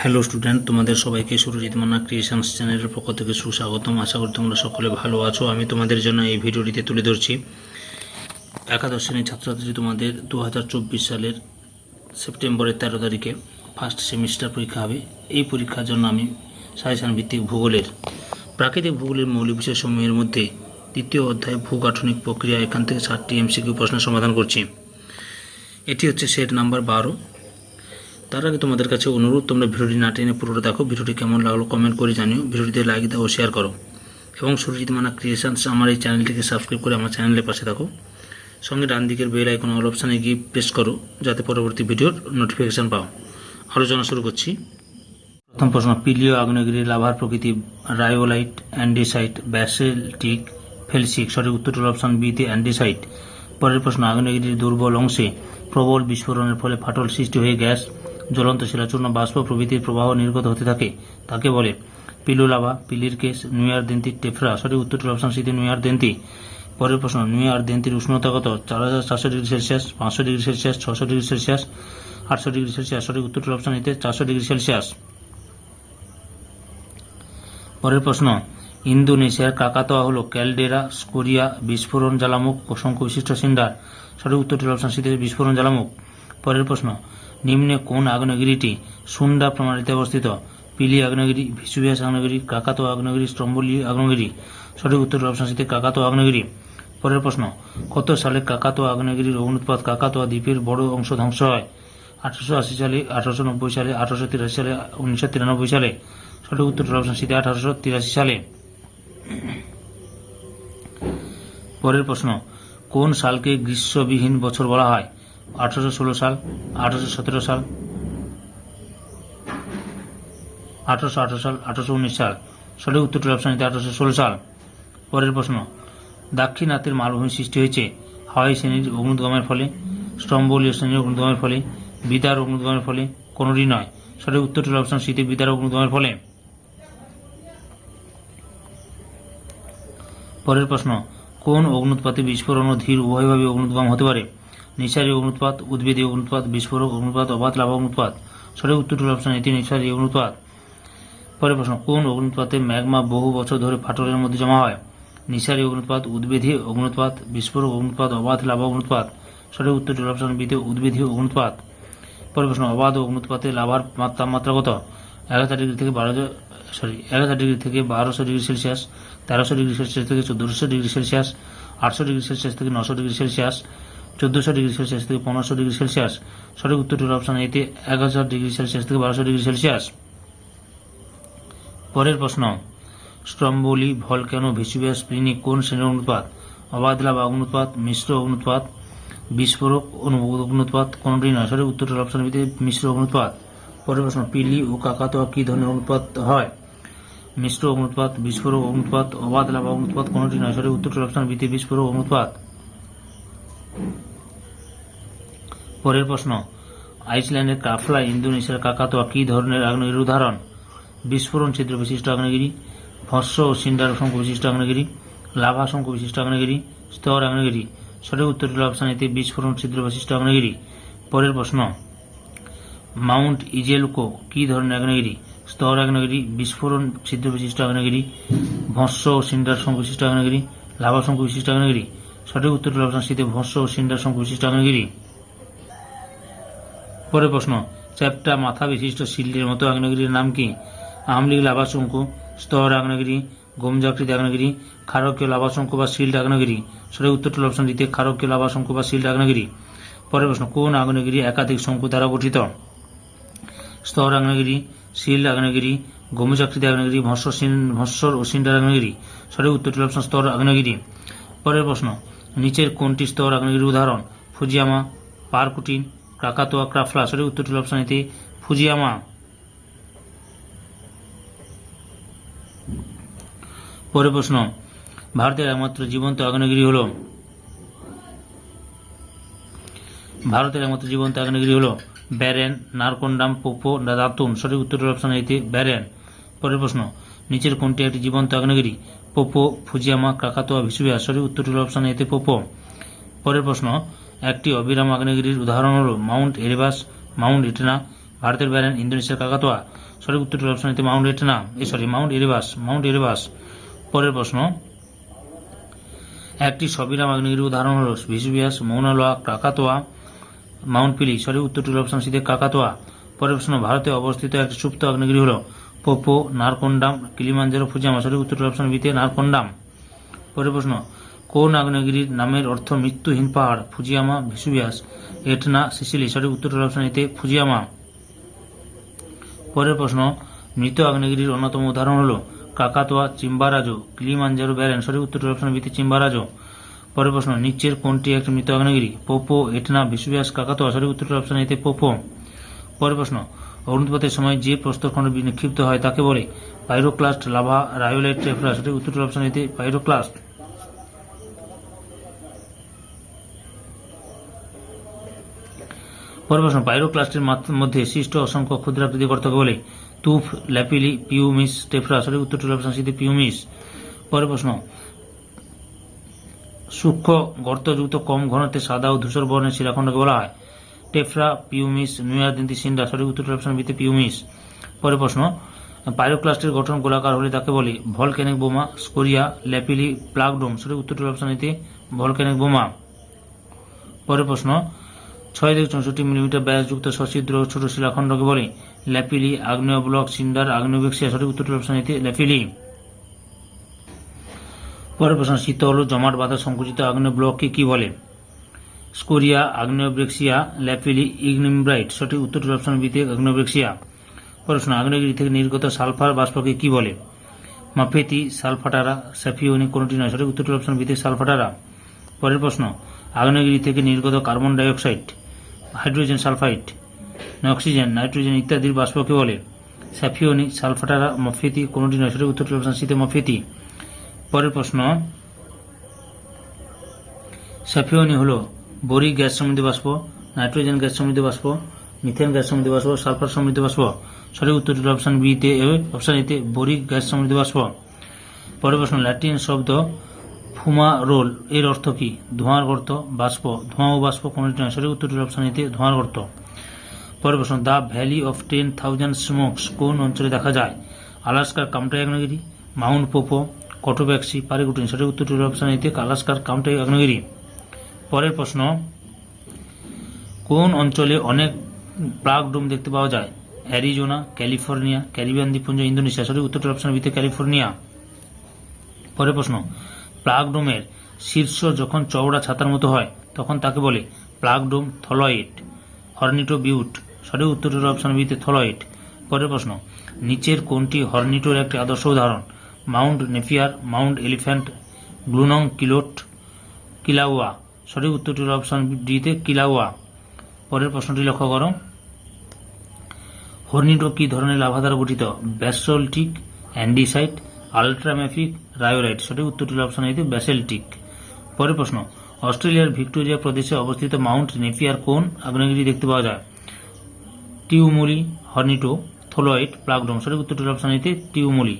Hello student তোমাদের সবাইকে Surajit Manna creations চ্যানেলের পক্ষ থেকে সুস্বাগতম। আশা করি তোমরা সকলে ভালো আছো। আমি তোমাদের জন্য এই ভিডিওটিতে তুলে ধরছি। একাদশ শ্রেণির ছাত্রছাত্রী তোমাদের দু হাজার চব্বিশ সালের সেপ্টেম্বরের তেরো তারিখে ফার্স্ট সেমিস্টার পরীক্ষা হবে। এই পরীক্ষার জন্য আমি সাজেশন ভিত্তিক ভূগোলের, প্রাকৃতিক ভূগোলের মৌলিক বিষয়সমূহের মধ্যে দ্বিতীয় অধ্যায় ভূগাঠনিক প্রক্রিয়া এখান থেকে ষাটটি এমসিকিউ প্রশ্নের সমাধান করছি। এটি হচ্ছে সেট নাম্বার বারো। তার আগে তোমাদের কাছে অনুরোধ, তোমরা ভিডিওটি না টেনে পুরোটা দেখো, ভিডিওটি কেমন লাগল কমেন্ট করে জানিও, ভিডিওটিতে লাইক দাও ও শেয়ার করো। এবং সুরজিৎ মানা ক্রিয়েশনস আমার এই চ্যানেলটিকে সাবস্ক্রাইব করে আমার চ্যানেলের পাশে থাকো। সঙ্গে ডান দিকের বেল আইকন অল অপশানে গিয়ে প্রেস করো, যাতে পরবর্তী ভিডিওর নোটিফিকেশান পাও। আলোচনা শুরু করছি। প্রথম প্রশ্ন, পিলিও আগ্নেয়গিরি লাভার প্রকৃতি রায়োলাইট অ্যান্ডিসাইট ব্যাসেলটিক ফেলসিক সঠিক উত্তরটি অপশন বিতে অ্যান্ডিসাইট পরের প্রশ্ন, আগ্নেয়গিরির দুর্বল অংশে প্রবল বিস্ফোরণের ফলে ফাটল সৃষ্টি হয়ে গ্যাস জ্বলন্ত শিলাচূর্ণ বাষ্প প্রভৃতির প্রবাহ নির্গত হতে থাকে। তাকে বলে পিলু লাভা পিলির কেস নিউয়ার দেন্তি, টেফরা। সঠিক উত্তরটি অপশন সিতে নিউয়ার দেন্তি। পরের প্রশ্ন নিউয়ার দেন্তির উষ্ণতা কত চার হাজার চারশো ডিগ্রি সেলসিয়াস, পাঁচশো ডিগ্রি সেলসিয়াস, ছশো ডিগ্রি সেলসিয়াস, আটশো ডিগ্রি সেলসিয়াস। সঠিক উত্তরটি অপশন এতে চারশো ডিগ্রি সেলসিয়াস। পরের প্রশ্ন, ইন্দোনেশিয়ার কাকাতোয়া হল ক্যালডেরা, স্কোরিয়া, বিস্ফোরণ জ্বালামুখ শঙ্কু বিশিষ্ট সিন্ডার। সঠিক উত্তরটির অপশন সিতে বিস্ফোরণ জ্বালামুখ। পরের প্রশ্ন নিম্নে কোন আগ্নেয়গিরিটি সুন্ডা প্রণালীতে অবস্থিত? পিলি আগ্নেয়গিরি, ভিসুভিয়াস আগ্নেয়গিরি, কাকাতো আগ্নেয়গিরি, স্ট্রম্বলি আগ্নেয়গিরি? সঠিক উত্তর অপশন সিতে কাকাতোয়া আগ্নেয়গিরি। পরের প্রশ্ন, কত সালে কাকাতো আগ্নেয়গিরির অগ্নুৎপাত কাকাতোয়া দ্বীপের বড় অংশ ধ্বংস হয়? আঠারোশো আশি সালে, আঠারোশো নব্বই সালে, আঠারোশো তিরাশি সালে, উনিশশো তিরানব্বই সালে? সঠিক উত্তর অপশন সিতে আঠারোশো তিরাশি সালে। পরের প্রশ্ন, কোন সালকে গ্রীষ্মবিহীন বছর বলা হয়? আঠারোশো ষোলো সাল, আঠারোশো সতেরো সাল, আঠারোশো আঠারো সাল, আঠারোশো উনিশ সাল। সঠিক উত্তরটির অপশন নিতে আঠারোশো ষোলো সাল। পরের প্রশ্ন দাক্ষিণাত্যের মালভূমি সৃষ্টি হয়েছে হাওয়াই শ্রেণির অগ্নুদ্গমের ফলে স্টম্বলীয় শ্রেণির অগ্নুদ্গমের ফলে বিদার অগ্নুদ্গমের ফলে, কোনোটি নয়। সঠিক উত্তরটির অপশন শীতে বিদার অগ্নুদ্গমের ফলে। পরের প্রশ্ন, কোন অগ্নুৎপাতে বিস্ফোরণ ও ধীর উভয়ভাবে অগ্নুদ্গম হতে পারে? নিঃসারী অগ্নুৎপাত উদ্ভিদী অগ্নুৎপাত বিস্ফোরক অগ্নুৎপাত অবাধ লাভা অগ্নুৎপাত সঠিক উত্তরটির অপশন এটি নিঃসারী অগ্নুৎপাত পরের প্রশ্ন, কোন অগ্নুৎপাতে ম্যাগমা বহু বছর ধরে ফাটলের মধ্যে জমা হয়? নিঃসারী অগ্নুৎপাত উদ্ভিদী অগ্নুৎপাত বিস্ফোরক অগ্নুৎপাত অবাধ লাভ অগ্নুৎপাত সঠিক উত্তরটির অপশন বিতে উদ্ভিদী অগ্নুৎপাত পরের প্রশ্ন, অবাধ অগ্নুৎপাতে লাভার মাত- তাপমাত্রা কত? হাজার ডিগ্রি থেকে বারো সরি হাজার ডিগ্রি থেকে বারোশো ডিগ্রি সেলসিয়াস, তেরোশো ডিগ্রি সেলসিয়াস থেকে চোদ্দোশো ডিগ্রি সেলসিয়াস, আটশো ডিগ্রি সেলসিয়াস থেকে নশো ডিগ্রি সেলসিয়াস চোদ্দোশো ডিগ্রি সেলসিয়াস থেকে পনেরোশো ডিগ্রি সেলসিয়াস। সঠিক উত্তরটির অপশন এতে এক হাজার ডিগ্রি সেলসিয়াস থেকে বারোশো ডিগ্রি সেলসিয়াস। পরের প্রশ্ন, স্ট্রম্বোলি ভলক্যানো ভিসুভিয়াস প্লিনি কোন শ্রেণির অনুৎপাত অবাধ লাভা অগ্নুৎপাত মিশ্র অগ্নুৎপাত বিস্ফোরক অগ্নুৎপাত কোনটি নয়? সঠিক উত্তরটির অপশন বিতে মিশ্র অগ্নুৎপাত পরের প্রশ্ন, পিলি ও কাকাতোয়া কি ধরনের অনুৎপাত হয়? মিশ্র অগ্নুৎপাত বিস্ফোরক অগ্নুৎপাত অবাধ লাভা অগ্নুৎপাত কোনটি নয়? সঠিক উত্তরটির অপশন বিতে বিস্ফোরক অগ্নুৎপাত পরের প্রশ্ন আইসল্যান্ডের কাফলা ইন্দোনেশিয়ার কাকাতোয়া কি ধরনের আগ্নেয়গিরির উদাহরণ? বিস্ফোরণ ছিদ্র বিশিষ্ট আগ্নেয়গিরি ভস্য ও সিন্ডার শঙ্কু বিশিষ্ট আগ্নেয়গিরি, লাভা শঙ্কু বিশিষ্ট আগ্নেয়গিরি, স্তর আগ্নেয়গিরি। সঠিক উত্তর হল অপশন এতে বিস্ফোরণ ছিদ্র বিশিষ্ট আগ্নেয়গিরি। পরের প্রশ্ন, মাউন্ট ইজেলকো কি ধরনের আগ্নেয়গিরি? স্তর আগ্নেয়গিরি, বিস্ফোরণ ছিদ্র বিশিষ্ট আগ্নেয়গিরি ভস্য ও সিন্ডার শঙ্কু বিশিষ্ট আগ্নেয়গিরি, লাভা শঙ্কু বিশিষ্ট আগ্নেয়গিরি। সঠিক উত্তর হল অপশন শীতে ভস্য ও সিন্ডার শঙ্কু বিশিষ্ট আগ্নেয়গিরি। পরের প্রশ্ন, চ্যাপ্টা মাথা বিশিষ্ট শিল্ডের মতো আগ্নেয়গিরির নাম কি? আমলিক লাভাশঙ্কু স্তর আগ্নেয়গিরি, গোমজাকৃতি আগ্নেয়গিরি, ক্ষারকীয় লাভাশঙ্কু বা শিল্ড আগ্নেয়গিরি? সঠিক উত্তরটি অপশন দিতে ক্ষারকীয় লাভাশঙ্কু বা শিল্ড আগ্নেয়গিরি। পরের প্রশ্ন, কোন আগ্নেয়গিরি একাধিক শঙ্কু দ্বারা গঠিত? স্তর আগ্নেয়গিরি, শিল্ড আগ্নেয়গিরি, গোমজাকৃতি আগ্নেয়গিরি ভস্য ভস্মর ও সিন্ডার আগ্নেয়গিরি। সঠিক উত্তরটি অপশন স্তর আগ্নেয়গিরি। পরের প্রশ্ন, নিচের কোনটি স্তর আগ্নেয়গিরির উদাহরণ? ফুজিয়ামা, পারকুটিন কাকাতোয়া ক্রাফলা সঠিক উত্তরটি অপশন এতে ফুজিয়ামা। পরের প্রশ্ন, ভারতের একমাত্র জীবন্ত আগ্নেয়গিরি হল? ভারতের একমাত্র জীবন্ত আগ্নেয়গিরি হল ব্যারেন, নারকন্ডাম, পোপো, দাতুন। সঠিক উত্তরের অপশন এতে ব্যারেন। পরের প্রশ্ন, নিচের কোনটি একটি জীবন্ত আগ্নেয়গিরি? Popa, Fujiyama, Krakatoa, Vesuvius. সঠিক উত্তরটির অপশন এতে পোপো। পরের প্রশ্ন একটি অবিরাম আগ্নেয়গিরির উদাহরণ হল মাউন্ট এরেবাস মাউন্ট ইটেনা ভারতের ব্যারেন, ইন্দোনেশিয়ার কাকাতোয়া। সঠিক উত্তরটি অপশন এতে mount Etna A, sorry, mount Erebus mount Erebus পরের প্রশ্ন, একটি সবিরাম আগ্নেয়গিরির উদাহরণ হল ভিসুভিয়াস, মৌনালোয়া, কাকাতোয়া, মাউন্ট পিলি। সঠিক উত্তরটি হল অপশন সিতে কাকাতোয়া। পরের প্রশ্ন, ভারতে অবস্থিত একটি সুপ্ত আগ্নেয়গিরি হল পোপো, নারকন্ডাম কিলিমাঞ্জারো ফুজিয়ামা সঠিক উত্তরটি হল অপশন বিতে নারকন্ডাম। পরের প্রশ্ন কোন আগ্নেয়গিরির নামের অর্থ মৃত্যুহীন পাহাড়? Fujiyama, Vesuvius, Etna, Sicily. সঠিক উত্তরটি হল অপশন এতে ফুজিয়ামা। পরের প্রশ্ন, মৃত আগ্নেয়গিরির অন্যতম উদাহরণ হল কাকাতোয়া চিম্বারাজো, কিলিমাঞ্জারো ব্যারেন। সঠিক উত্তর অপশন বিতে চিম্বারাজো। পরের প্রশ্ন, নিচের কোনটি একটি মৃত আগ্নেয়গিরি? পোপো, এটনা বিশ্বব্যাস কাকাতোয়া। সঠিক উত্তর অপশন এতে পোপো। পরের প্রশ্ন অগ্নুৎপাতের সময় যে প্রস্তরখণ্ড নিক্ষিপ্ত হয় তাকে বলে পাইরোক্লাস্ট লাভা রায়োলাইট টেফ্রা সঠিক উত্তর অপশন এতে পাইরোক্লাস্ট। পরের প্রশ্ন পাইরোক্লাস্টের মধ্যে সৃষ্ট অসংখ্য ক্ষুদ্রাকৃতি গর্তকে বলে তুফ, ল্যাপিলি, পিউমিস, টেফ্রা, সঠিক হল অপশন সিতে পিউমিস। পরের প্রশ্ন সূক্ষ্ম গর্তযুক্ত কম ঘনত্বের সাদা ও ধূসর বর্ণের শিলাখণ্ডকে বলা হয়। টেফ্রা, পিউমিস, নুয়াদিন্তি সিন্ডা সঠিক উত্তরটি অপশন বিতে পিউমিস। পরের প্রশ্ন পাইরোক্লাস্টের গঠন গোলাকার হলে তাকে বলে ভলক্যানিক বোমা, স্কোরিয়া, ল্যাপিলি, প্লাগডোম, সঠিক উত্তরটি অপশন এতে ভলক্যানিক বোমা। পরের প্রশ্ন ছয় থেকে চৌষট্টি মিলিমিটার ব্যাসযুক্ত সছিদ্র ও ছোট শিলাখণ্ডকে বলে ল্যাপিলি আগ্নেয় ব্লক সিন্ডার আগ্নেয়বেক্সিয়া সঠিক উত্তরটি অপশন এতে ল্যাপিলি। পরের প্রশ্ন শীতল ও জমাট বাঁধা সংকুচিত আগ্নেয় ব্লককে কি বলে? স্কোরিয়া, আগ্নেয়ব্রেক্সিয়া, ল্যাপিলি, ইগনিমব্রাইট সঠিক উত্তরটি অপশন বিতে আগ্নেয়ব্রেক্সিয়া। প্রশ্ন, আগ্নেয়গিরি থেকে নির্গত সালফার বাষ্পকে কি বলে? মাফেতি, সালফাটারা, স্যাফিওনি কোনটি নয়, সঠিক উত্তরটি অপশন বিতে সালফাটারা। পরের প্রশ্ন, আগ্নেয়গিরি থেকে নির্গত carbon dioxide hydrogen sulphide oxygen nitrogen ইত্যাদির বাষ্পকে বলে। স্যাফিওনি সালফাটারা মফেতি, কোনটি নয় সঠিক উত্তরটি সিতে মফেতি। পরের প্রশ্ন, স্যাফিওনি হল বোরিক গ্যাস সমৃদ্ধ বাষ্প, নাইট্রোজেন গ্যাস সমৃদ্ধ বাষ্প, মিথেন গ্যাস সমৃদ্ধ বাষ্প, সালফার সমৃদ্ধ বাষ্প। সঠিক উত্তরটি অপশন বিতে অপশন এতে বোরিক গ্যাস সমৃদ্ধ বাষ্প। পরের প্রশ্ন, ল্যাটিন শব্দ ফুমা রোল, এর অর্থ কি? ধোঁয়ার গর্ত, বাষ্প। ধোঁয়া ও বাষ্প কোনটি নয়? সঠিক উত্তরটি অপশন এতে ধোঁয়ার গর্ত। পরের প্রশ্ন, the valley of ten thousand smokes কোন অঞ্চলে দেখা যায়? আলাস্কার কামটাই আগ্নেয়গিরি, মাউন্ট পোপো, কটোব্যাক্সি পারিগুটিন সঠিক উত্তরটি অপশন এতে আলাস্কার কামটাই আগ্নেয়গিরি। পরের প্রশ্ন, কোন অঞ্চলে অনেক প্লাগ ডোম দেখতে পাওয়া যায়? অ্যারিজোনা, ক্যালিফোর্নিয়া, ক্যারিবিয়ান দ্বীপপুঞ্জ, ইন্দোনেশিয়া। সঠিক উত্তরটি অপশন বিতে ক্যালিফোর্নিয়া। পরের প্রশ্ন প্লাগ ডোমের শীর্ষ যখন চওড়া ছাতার মতো হয়, তখন তাকে বলে প্লাগ ডোম থলয়েড হর্নিটো বিউট সঠিক উত্তরটির অপশন বিতে থলয়েড। পরের প্রশ্ন, নিচের কোনটি হর্নিটোর একটি আদর্শ উদাহরণ? মাউন্ট নেফিয়ার মাউন্ট এলিফ্যান্ট, গ্লুনং কিলোট কিলাউয়া সঠিক উত্তরটির অপশন ডিতে কিলাউয়া পরের প্রশ্নটি লক্ষ্য করো। হর্নিটো কি ধরনের লাভা দ্বারা গঠিত? ব্যাসল্টিক অ্যান্ডিসাইট আলট্রাম্যাফিক রায়োরাইট সঠিক উত্তরটি অপশন এতে ব্যাসেলটিক। পরের প্রশ্ন, অস্ট্রেলিয়ার ভিক্টোরিয়া প্রদেশে অবস্থিত মাউন্ট নেপিয়ার কোন আগ্নেয়গিরি দেখতে পাওয়া যায়? টিউমুলি, হর্নিটো, থোলয়েড, প্লাগডোম সঠিক উত্তরটি হল অপশন এতে টিউমুলি।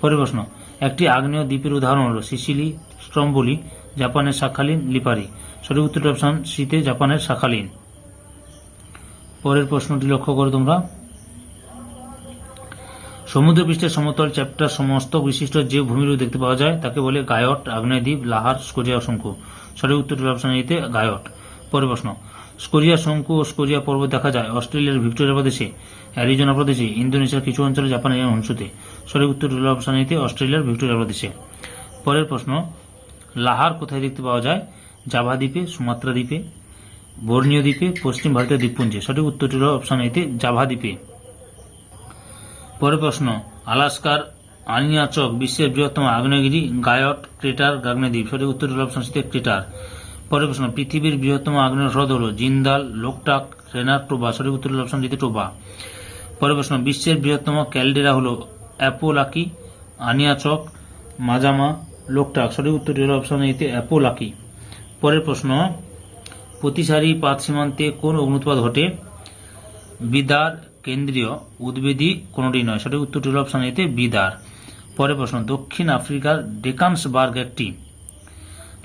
পরের প্রশ্ন, একটি আগ্নেয় দ্বীপের উদাহরণ হল সিসিলি, স্ট্রম্বলি, জাপানের শাখালিন, লিপারি। সঠিক উত্তরটি অপশন সিতে জাপানের শাখালিন। পরের প্রশ্নটি লক্ষ্য করো তোমরা। সমুদ্রপৃষ্ঠের সমতল চ্যাপ্টার সমস্ত বিশিষ্ট যে ভূমিরূপ দেখতে পাওয়া যায়, তাকে বলে গায়ট, আগ্নেয়দ্বীপ, লাহার, স্কোরিয়া, শঙ্কু। সঠিক উত্তরটি অপশন এতে গায়ট। পরের প্রশ্ন, স্কোরিয়া, শঙ্কু ও স্কোরিয়া পর্বত দেখা যায় অস্ট্রেলিয়ার ভিক্টোরিয়া প্রদেশে, অ্যারিজোনা প্রদেশে, ইন্দোনেশিয়ার কিছু অঞ্চলে, জাপানের অংশতে। সঠিক উত্তরটি হল অপশন এতে অস্ট্রেলিয়ার ভিক্টোরিয়া প্রদেশে। পরের প্রশ্ন, লাহার কোথায় দেখতে পাওয়া যায়? জাভা দ্বীপে, সুমাত্রা দ্বীপে, বর্ণীয় দ্বীপে, পশ্চিম ভারতের দ্বীপপুঞ্জে। সঠিক উত্তরটি হল অপশন এতে জাভা দ্বীপে। পরের প্রশ্ন, আলাস্কার আনিয়াচক বিশ্বের বৃহত্তম আগ্নেয়গিরি গায়ট ক্রেটার আগ্নেয়দ্বীপ সঠিক উত্তর হল অপশন সিতে ক্রেটার। পরের প্রশ্ন, পৃথিবীর বৃহত্তম আগ্নেয় হ্রদ হল জিন্দাল, লোকটাক, রেনার টোবা, সঠিক উত্তর হল অপশন টোবা। পরের প্রশ্ন, বিশ্বের বৃহত্তম ক্যালডেরা হল অ্যাপোলাকি, আনিয়াচক, মাজামা, লোকটাক, সঠিক উত্তরটি হল অপশন এতে অ্যাপোলাকি। পরের প্রশ্ন, প্রতিসারি পাত সীমান্তে কোন অগ্নুৎপাত ঘটে? বিদার কেন্দ্রীয় উদ্বেদী কোনটি নয়। সঠিক উত্তরটি হল অপশন এতে বিদার। পরে প্রশ্ন, দক্ষিণ আফ্রিকার ডেকান্সবার্গ একটি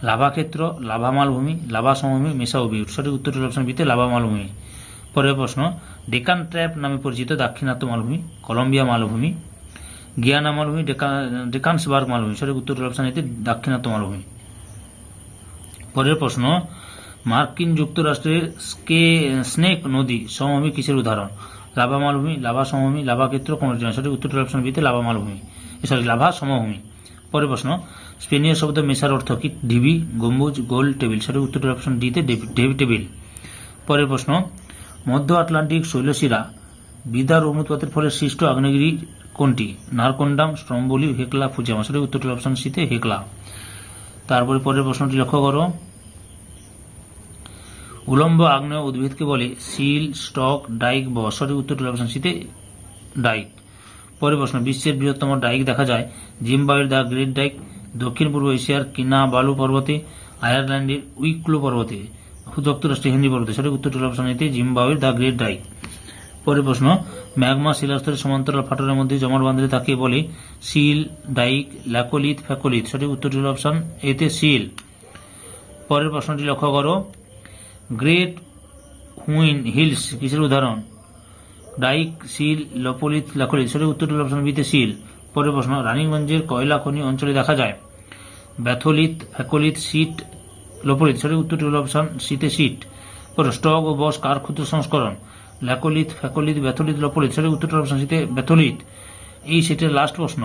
লাভা ক্ষেত্র লাভা মালভূমি লাভা সমভূমি মেসাউবিউট সঠিক উত্তরটি অপশন বিতে লাভা মালভূমি পরের প্রশ্ন ডেকান ট্র্যাপ নামে পরিচিত দাক্ষিণাত্য মালভূমি, কলম্বিয়া মালভূমি গিয়ানা মালভূমি ডেকা, ডেকান্সবার্গ মালভূমি। সঠিক উত্তর অপশন এতে দাক্ষিণাত্য মালভূমি। পরের প্রশ্ন, মার্কিন যুক্তরাষ্ট্রের স্কে, স্নেক নদী সমভূমি কিসের উদাহরণ? লাভা মালভূমি লাভা সমভূমি লাভা ক্ষেত্র কোনটি নয় সঠিক উত্তর অপশন বিতে লাভা মালভূমি সরি লাভা সমভূমি পরের প্রশ্ন, স্পেনীয় শব্দ মেশার অর্থ কি? ঢিবি, গম্বুজ, গোল, টেবিল। সঠিক উত্তর অপশন ডিতে ডেভি টেবিল। পরের প্রশ্ন, মধ্য আটলান্টিক শৈলশিরা বিদার অনুৎপাতের ফলে সৃষ্ট আগ্নেয়গিরি কোনটি? Narcondam, Stromboli, Hekla, Fujiyama. সঠিক উত্তরটি অপশন সিতে হেকলা। তারপরে পরের প্রশ্নটি লক্ষ্য করো। উলম্ব আগ্নেয় উদ্ভিদকে বলে সিল, স্টক, ডাইক ব সঠিক উত্তরটি অপশন সিতে ডাইক। পরের প্রশ্ন, বিশ্বের বৃহত্তম ডাইক দেখা যায় জিম্বাবুয়ের দ্য গ্রেট ডাইক দক্ষিণ পূর্ব এশিয়ার কিনা বালু পর্বতে, আয়ারল্যান্ডের উইক্লো পর্বতে যুক্তরাষ্ট্রের হিন্দি পর্বতে। সঠিক উত্তরটি অপশন এতে জিম্বাবুয়ের দ্য গ্রেট ডাইক। পরের প্রশ্ন, ম্যাগমা শিলাস্তরের সমান্তরাল ফাটলের মধ্যে জমাট বাঁধলে তাকে বলে সিল, ডাইক, ল্যাকোলিথ, ফ্যাকোলিথ। সঠিক উত্তরটি হল অপশন এতে সিল। পরের প্রশ্নটি লক্ষ্য করো। গ্রেট হুইন হিলস, কিসের উদাহরণ? ডাইক শিল লপোলিথ ল্যাকোলিথ সঠিক উত্তরটি হল অপশন বিতে শিল পরের প্রশ্ন, রানীগঞ্জের কয়লা খনি অঞ্চলে দেখা যায়? ব্যাথোলিথ ফ্যাকোলিথ সিট লোপলিথ সঠিক উত্তরটি হল অপশন সিতে সিট পরে স্টক ও বস কার ক্ষুদ্র সংস্করণ? ল্যাকোলিথ ফ্যাকোলিথ ব্যাথোলিথ লোপলিথ সঠিক উত্তরটি হল অপশন সিতে ব্যাথোলিথ এই সেটের লাস্ট প্রশ্ন,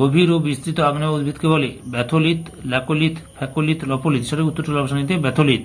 গভীর ও বিস্তৃত আগ্নেয় উদ্ভিদকে বলে। ব্যাথোলিথ ল্যাকোলিথ ফ্যাকোলিথ লোপলিথ সঠিক উত্তরটি হল অপশন সিতে ব্যাথোলিথ